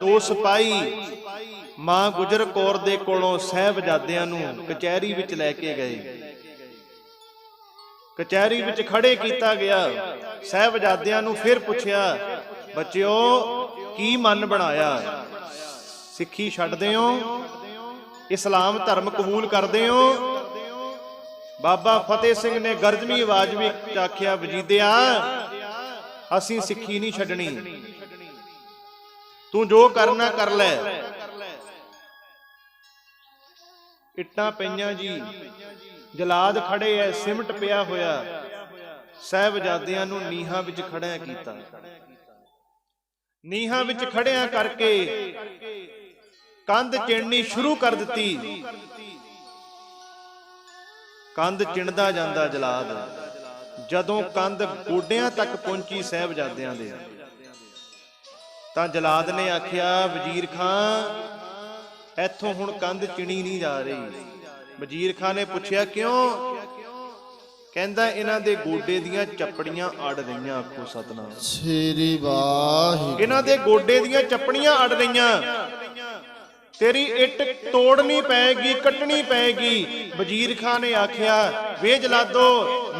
ਦੋ ਸਿਪਾਹੀ, ਮਾਂ ਗੁਜਰ ਕੌਰ ਦੇ ਕੋਲੋਂ ਸਹਿਬਜ਼ਾਦਿਆਂ ਨੂੰ ਕਚਹਿਰੀ ਵਿੱਚ ਲੈ ਕੇ ਗਏ। ਕਚਹਿਰੀ ਵਿੱਚ ਖੜੇ ਕੀਤਾ ਗਿਆ। ਸਹਿਬਜ਼ਾਦਿਆਂ ਨੂੰ ਫਿਰ ਪੁੱਛਿਆ, ਬੱਚਿਓ, ਕੀ ਮਨ ਬਣਾਇਆ? ਸਿੱਖੀ ਛੱਡਦੇ ਹੋ? ਇਸਲਾਮ ਧਰਮ ਕਬੂਲ ਕਰਦੇ ਹੋ? ਬਾਬਾ ਫਤਿਹ ਸਿੰਘ ਨੇ ਗਰਜਵੀਂ ਆਵਾਜ਼ ਵਿੱਚ ਆਖਿਆ, ਵਜੀਦਿਆ, ਅਸੀਂ ਸਿੱਖੀ ਨਹੀਂ ਛੱਡਣੀ। ਤੂੰ ਜੋ ਕਰਨਾ ਕਰ ਲੈ। ਇੱਟਾਂ ਪਈਆਂ ਜੀ। ਜਲਾਦ ਖੜੇ ਐ, ਸਿਮਟ ਪਿਆ ਹੋਇਆ। ਸਹਿਬਜ਼ਾਦਿਆਂ ਨੂੰ ਨੀਹਾਂ ਵਿੱਚ ਖੜਿਆ ਕੀਤਾ। ਨੀਹਾਂ ਵਿੱਚ ਖੜਿਆ ਕਰਕੇ ਕੰਧ ਚਿਣਨੀ ਸ਼ੁਰੂ ਕਰ ਦਿੱਤੀ। ਕੰਧ ਚਿਣਦਾ ਜਾਂਦਾ ਜਲਾਦ। ਜਦੋਂ ਕੰਧ ਗੋਡਿਆਂ ਤੱਕ ਪਹੁੰਚੀ ਸਹਿਬਜ਼ਾਦਿਆਂ ਦੇ। ਤਾਂ ਜਲਾਦ ਨੇ ਆਖਿਆ ਵਜ਼ੀਰ ਖਾਨ ਇੱਥੋਂ ਹੁਣ ਕੰਧ ਚਿਣੀ ਨਹੀਂ ਜਾ ਰਹੀ। ਵਜ਼ੀਰ ਖਾਨ ਨੇ ਪੁੱਛਿਆ ਕਿਉਂ? ਕਹਿੰਦਾ ਇਹਨਾਂ ਦੇ ਗੋਡੇ ਦੀਆਂ ਚੱਪੜੀਆਂ ਅੜ ਰਹੀਆਂ ਆਖੋ ਸਤਨਾਮ। ਸ੍ਰੀ ਵਾਹਿਗੁਰੂ। ਇਹਨਾਂ ਦੇ ਗੋਡੇ ਦੀਆਂ ਚੱਪੜੀਆਂ ਅੜ ਰਹੀਆਂ। ਤੇਰੀ ਇੱਟ ਤੋੜਨੀ ਪਏਗੀ ਕੱਟਣੀ ਪਏਗੀ। ਵਜ਼ੀਰ ਖਾਨ ਨੇ ਆਖਿਆ ਵੇ ਜਲਾਦੋ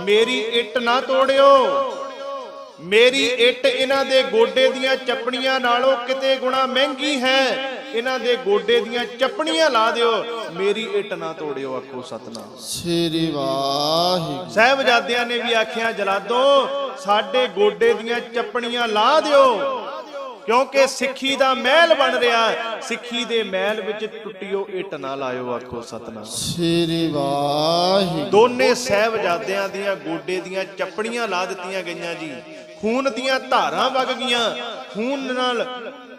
ਮੇਰੀ ਇੱਟ ਨਾ ਤੋੜਿਓ। ਮੇਰੀ ਇੱਟ ਇਹਨਾਂ ਦੇ ਗੋਡੇ ਦੀਆਂ ਚੱਪਣੀਆਂ ਨਾਲੋਂ ਕਿਤੇ ਗੁਣਾ ਮਹਿੰਗੀ ਹੈ। ਇਹਨਾਂ ਦੇ ਗੋਡੇ ਦੀਆਂ ਚੱਪਣੀਆਂ ਲਾ ਦਿਓ। ਮੇਰੀ ਇੱਟ ਨਾ ਤੋੜਿਓ ਆਖੋ ਸਤਨਾਮ। ਸ੍ਰੀ ਵਾਹਿਗੁਰੂ। ਸਹਿਬਜ਼ਾਦਿਆਂ ਨੇ ਵੀ ਆਖਿਆ ਜਲਾਦੋ ਸਾਡੇ ਗੋਡੇ ਦੀਆਂ ਚੱਪਣੀਆਂ ਲਾ ਦਿਓ। ਕਿਉਂਕਿ ਸਿੱਖੀ ਦਾ ਮਹਿਲ ਬਣ ਰਿਹਾ ਸਿੱਖੀ ਦੇ ਮਹਿਲ ਵਿੱਚ ਟੁੱਟਿਓ ਇੱਟ ਨਾ ਲਾਇਓ ਆਖੋ ਸਤਨਾਮ। ਸ੍ਰੀ ਵਾਹਿਗੁਰੂ। ਦੋਨੇ ਸਹਿਬਜ਼ਾਦਿਆਂ ਦੀਆਂ ਗੋਡੇ ਦੀਆਂ ਚੱਪਣੀਆਂ ਲਾ ਦਿੱਤੀਆਂ ਗਈਆਂ ਜੀ। ਖੂਨ ਦੀਆਂ ਧਾਰਾਂ ਵਗ ਗਈਆਂ। ਖੂਨ ਨਾਲ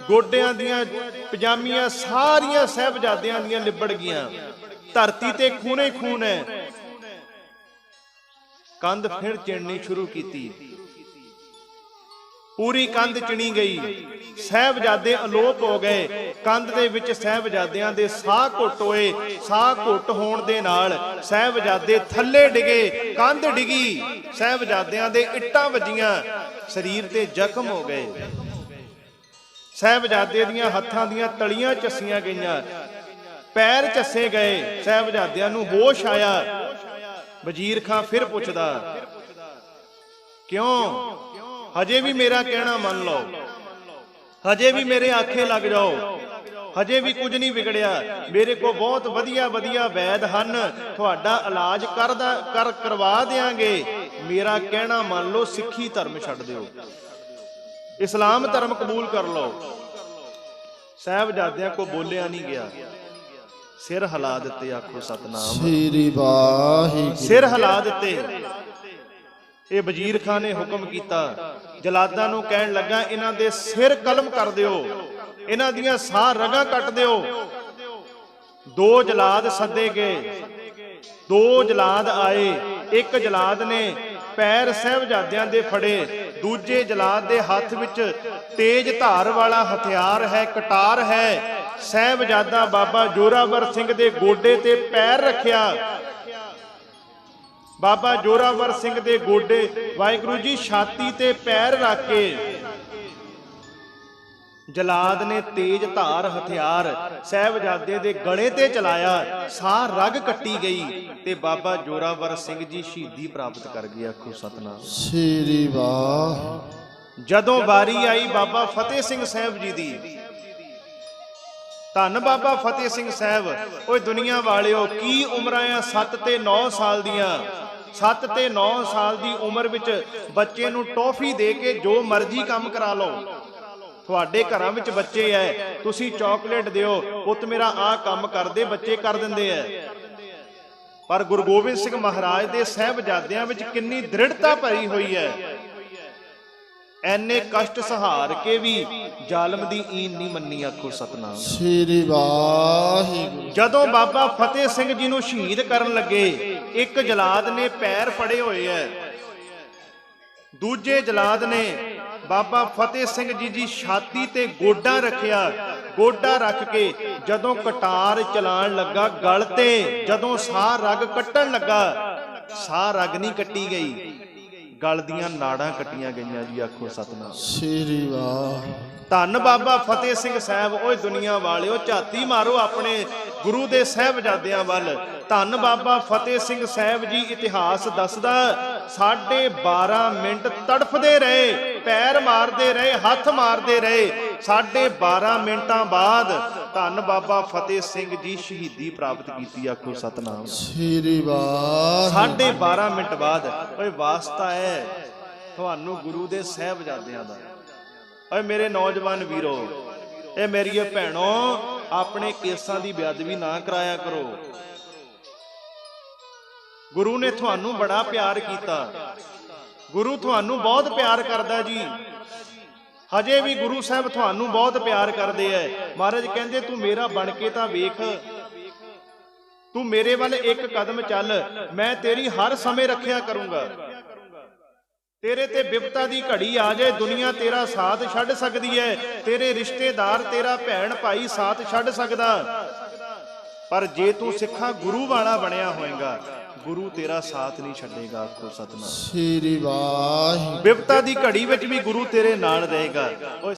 ਗੋਡਿਆਂ ਦੀਆਂ ਪਜਾਮੀਆਂ ਸਾਰੀਆਂ ਸਹਿਬਜ਼ਾਦਿਆਂ ਦੀਆਂ ਲਿਬੜ ਗਈਆਂ। ਧਰਤੀ ਤੇ ਖੂਨੇ ਖੂਨ ਹੈ। ਕੰਧ ਫਿਰ ਚਿਣਨੀ ਸ਼ੁਰੂ ਕੀਤੀ। ਪੂਰੀ ਕੰਧ ਚਿਣੀ ਗਈ। ਸਹਿਬਜ਼ਾਦੇ ਅਲੋਪ ਹੋ ਗਏ। ਕੰਧ ਦੇ ਵਿੱਚ ਸਹਿਬਜ਼ਾਦਿਆਂ ਦੇ ਸਾਹ ਘੁੱਟ ਹੋਏ, ਸਾਹ ਘੁੱਟ ਹੋਣ ਦੇ ਨਾਲ ਸਹਿਬਜ਼ਾਦੇ ਥੱਲੇ ਡਿਗੇ, ਕੰਧ ਡਿਗੀ, ਸਹਿਬਜ਼ਾਦਿਆਂ ਦੇ ਇੱਟਾਂ ਵੱਜੀਆਂ, ਸਰੀਰ ਤੇ ਜ਼ਖਮ ਹੋ ਗਏ। ਸਹਿਬਜ਼ਾਦੇ ਦੀਆਂ ਹੱਥਾਂ ਦੀਆਂ ਤਲੀਆਂ ਚੱਸੀਆਂ ਗਈਆਂ, ਪੈਰ ਚੱਸੇ ਗਏ, ਸਹਿਬਜ਼ਾਦਿਆਂ ਨੂੰ ਹੋਸ਼ ਆਇਆ। ਵਜ਼ੀਰ ਖਾਂ ਫਿਰ ਪੁੱਛਦਾ, ਕਿਉਂ? ਹਜੇ ਵੀ ਮੇਰਾ ਕਹਿਣਾ ਮੰਨ ਲਓ। ਹਜੇ ਵੀ ਮੇਰੇ ਆਖੇ ਲੱਗ ਜਾਓ। ਹਜੇ ਵੀ ਕੁਝ ਨਹੀਂ ਵਿਗੜਿਆ। ਮੇਰੇ ਕੋਲ ਬਹੁਤ ਵਧੀਆ ਵਧੀਆ ਵੈਦ ਹਨ। ਤੁਹਾਡਾ ਇਲਾਜ ਕਰਦਾ ਕਰ ਕਰਵਾ ਦੇਾਂਗੇ ਮੇਰਾ ਕਹਿਣਾ ਮੰਨ ਲਓ ਸਿੱਖੀ ਧਰਮ ਛੱਡ ਦਿਓ। ਇਸਲਾਮ ਧਰਮ ਕਬੂਲ ਕਰ ਲਓ। ਸਾਹਿਬਜ਼ਾਦਿਆਂ ਕੋ ਬੋਲਿਆ ਨਹੀਂ ਗਿਆ। ਸਿਰ ਹਿਲਾ ਦਿੱਤੇ ਆਖੋ ਸਤਨਾਮ। ਸ੍ਰੀ ਵਾਹਿਗੁਰੂ। ਸਿਰ ਹਿਲਾ ਦਿੱਤੇ। ਇਹ ਵਜ਼ੀਰ ਖਾਨ ਨੇ ਹੁਕਮ ਕੀਤਾ। ਜਲਾਦਾਂ ਨੂੰ ਕਹਿਣ ਲੱਗਾ ਇਹਨਾਂ ਦੇ ਸਿਰ ਕਲਮ ਕਰ ਦਿਓ। ਇਹਨਾਂ ਦੀਆਂ ਸਾਹ ਰਗਾਂ ਕੱਟ ਦਿਓ। ਦੋ ਜਲਾਦ ਸੱਦੇ ਗਏ। ਦੋ ਜਲਾਦ ਆਏ। ਇੱਕ ਜਲਾਦ ਨੇ ਪੈਰ ਸਹਿਬਜ਼ਾਦਿਆਂ ਦੇ ਫੜੇ। ਦੂਜੇ ਜਲਾਦ ਦੇ ਹੱਥ ਵਿੱਚ ਤੇਜ਼ ਧਾਰ ਵਾਲਾ ਹਥਿਆਰ ਹੈ, ਕਟਾਰ ਹੈ। ਸਹਿਬਜ਼ਾਦਾ ਬਾਬਾ ਜੋਰਾਵਰ ਸਿੰਘ ਦੇ ਗੋਡੇ ਤੇ ਪੈਰ ਰੱਖਿਆ। ਬਾਬਾ ਜੋਰਾਵਰ ਸਿੰਘ ਦੇ ਗੋਡੇ ਵਾਹਿਗੁਰੂ ਜੀ ਛਾਤੀ ਤੇ ਪੈਰ ਰੱਖ ਕੇ ਜਲਾਦ ਨੇ ਤੇਜ਼ ਧਾਰ ਹਥਿਆਰ ਸਹਿਬਜ਼ਾਦੇ ਦੇ ਗਲੇ ਤੇ ਚਲਾਇਆ ਸਾਹ ਰਗ ਕੱਟੀ ਗਈ ਤੇ ਬਾਬਾ ਜੋਰਾਵਰ ਸਿੰਘ ਜੀ ਸ਼ਹੀਦੀ ਪ੍ਰਾਪਤ ਕਰ ਗਏ ਆਖੋ ਸਤਨਾਮ। ਸ੍ਰੀ ਵਾਹਿਗੁਰੂ ਜਦੋਂ ਵਾਰੀ ਆਈ ਬਾਬਾ ਫਤਿਹ ਸਿੰਘ ਸਾਹਿਬ ਜੀ ਦੀ ਧੰਨ ਬਾਬਾ ਫਤਿਹ ਸਿੰਘ ਸਾਹਿਬ ਓਏ ਦੁਨੀਆ ਵਾਲਿਓ ਕੀ ਉਮਰਾਂ ਆ 7 ਤੇ 9 ਸਾਲ ਦੀਆਂ? 7 ਤੇ 9 ਸਾਲ ਦੀ ਉਮਰ ਵਿੱਚ ਬੱਚੇ ਨੂੰ ਟੌਫੀ ਦੇ ਕੇ ਜੋ ਮਰਜ਼ੀ ਕੰਮ ਕਰਾ ਲਓ। ਤੁਹਾਡੇ ਘਰਾਂ ਵਿੱਚ ਬੱਚੇ ਐ। ਤੁਸੀਂ ਚਾਕਲੇਟ ਦਿਓ ਪੁੱਤ ਮੇਰਾ ਆਹ ਕੰਮ ਕਰਦੇ ਬੱਚੇ ਕਰ ਦਿੰਦੇ ਐ। ਪਰ ਗੁਰੂ ਗੋਬਿੰਦ ਸਿੰਘ ਮਹਾਰਾਜ ਦੇ ਸਹਿਬਜ਼ਾਦਿਆਂ ਵਿੱਚ ਕਿੰਨੀ ਦ੍ਰਿੜਤਾ ਭਰੀ ਹੋਈ ਹੈ ਐਨੇ ਕਸ਼ਟ ਸਹਾਰ ਕੇ ਵੀ ਜ਼ਾਲਮ ਦੀ ਈਨ ਨਹੀਂ ਮੰਨੀ ਆਖੋ ਸਤਨਾਮ। ਸ੍ਰੀ ਵਾਹਿਗੁਰੂ। ਜਦੋਂ ਬਾਬਾ ਫਤਿਹ ਸਿੰਘ ਜੀ ਨੂੰ ਸ਼ਹੀਦ ਕਰਨ ਲੱਗੇ ਇੱਕ ਜਲਾਦ ਨੇ ਪੈਰ ਫੜੇ ਹੋਏ ਐ। ਦੂਜੇ ਜਲਾਦ ਨੇ ਬਾਬਾ ਫਤਿਹ ਸਿੰਘ ਜੀ ਦੀ ਛਾਤੀ ਤੇ ਗੋਡਾ ਰੱਖਿਆ ਗੋਡਾ ਰੱਖ ਕੇ ਜਦੋਂ ਕਟਾਰ ਚਲਾਣ ਲੱਗਾ ਗਲ ਤੇ ਜਦੋਂ ਸਾਹ ਰਗ ਕੱਟਣ ਲੱਗਾ ਸਾਹ ਰਗ ਨਹੀਂ ਕੱਟੀ ਗਈ। ਗਲ ਦੀਆਂ ਨਾੜਾਂ ਕੱਟੀਆਂ ਗਈਆਂ ਜੀ ਆਖੋ ਸਤਨਾਮ। ਸ੍ਰੀ ਵਾਹ। ਧੰਨ ਬਾਬਾ ਫਤਿਹ ਸਿੰਘ ਸਾਹਿਬ ਓਏ ਦੁਨੀਆ ਵਾਲਿਓ ਝਾਤੀ ਮਾਰੋ ਆਪਣੇ ਗੁਰੂ ਦੇ ਸਾਹਿਬਜ਼ਾਦਿਆਂ ਵੱਲ। ਧੰਨ ਬਾਬਾ ਫਤਿਹ ਸਿੰਘ ਸਾਹਿਬ ਜੀ ਇਤਿਹਾਸ ਦੱਸਦਾ ਸਾਢੇ 12 ਮਿੰਟ ਤੜਫਦੇ ਰਹੇ ਪੈਰ ਮਾਰਦੇ ਰਹੇ ਹੱਥ ਮਾਰਦੇ ਰਹੇ। ਸਾਢੇ 12 ਮਿੰਟਾਂ ਬਾਅਦ ਧੰਨ ਬਾਬਾ ਫਤਿਹ ਸਿੰਘ ਜੀ ਸ਼ਹੀਦੀ ਪ੍ਰਾਪਤ ਕੀਤੀ ਆਖੋ ਸਤਨਾਮ। ਸ੍ਰੀ ਵਾਹ ਸਾਢੇ 12 ਮਿੰਟ ਬਾਅਦ ਓਏ ਵਾਸਤਾ ਹੈ ਤੁਹਾਨੂੰ ਗੁਰੂ ਦੇ ਸਾਹਿਬਜ਼ਾਦਿਆਂ ਦਾ। ਓਏ ਮੇਰੇ ਨੌਜਵਾਨ ਵੀਰੋ ਇਹ ਮੇਰੀਏ ਭੈਣੋ ਆਪਣੇ ਕੇਸਾਂ ਦੀ ਬੇਅਦਬੀ ਨਾ ਕਰਾਇਆ ਕਰੋ। ਗੁਰੂ ਨੇ ਤੁਹਾਨੂੰ ਬੜਾ ਪਿਆਰ ਕੀਤਾ। ਗੁਰੂ ਤੁਹਾਨੂੰ ਬਹੁਤ ਪਿਆਰ ਕਰਦਾ ਜੀ। ਹਜੇ ਵੀ ਗੁਰੂ ਸਾਹਿਬ ਤੁਹਾਨੂੰ ਬਹੁਤ ਪਿਆਰ ਕਰਦੇ ਐ। ਮਹਾਰਾਜ ਕਹਿੰਦੇ, ਤੂੰ ਮੇਰਾ ਬਣ ਕੇ ਤਾਂ ਵੇਖ। ਤੂੰ ਮੇਰੇ ਵੱਲ ਇੱਕ ਕਦਮ ਚੱਲ। ਮੈਂ ਤੇਰੀ ਹਰ ਸਮੇਂ ਰੱਖਿਆ ਕਰੂੰਗਾ। ਤੇਰੇ ਤੇ ਵਿਪਤਾ ਦੀ ਘੜੀ ਆ ਜਾਏ ਦੁਨੀਆ ਤੇਰਾ ਸਾਥ ਛੱਡ ਸਕਦੀ ਹੈ ਤੇਰੇ ਰਿਸ਼ਤੇਦਾਰ, ਤੇਰਾ ਭੈਣ ਭਾਈ ਸਾਥ ਛੱਡ ਸਕਦਾ। ਪਰ ਜੇ ਤੂੰ ਸਿੱਖਾ ਗੁਰੂ ਵਾਲਾ ਬਣਿਆ ਹੋਏਗਾ ਗੁਰੂ ਤੇਰਾ ਸਾਥ ਨਹੀਂ ਛੱਡੇਗਾ ਆਖੋ ਸਤਨਾਮ। ਸ੍ਰੀ ਵਾਹ ਵਿਪਤਾ ਦੀ ਘੜੀ ਵਿੱਚ ਵੀ ਗੁਰੂ ਤੇਰੇ ਨਾਲ ਰਹੇਗਾ। ਓਏ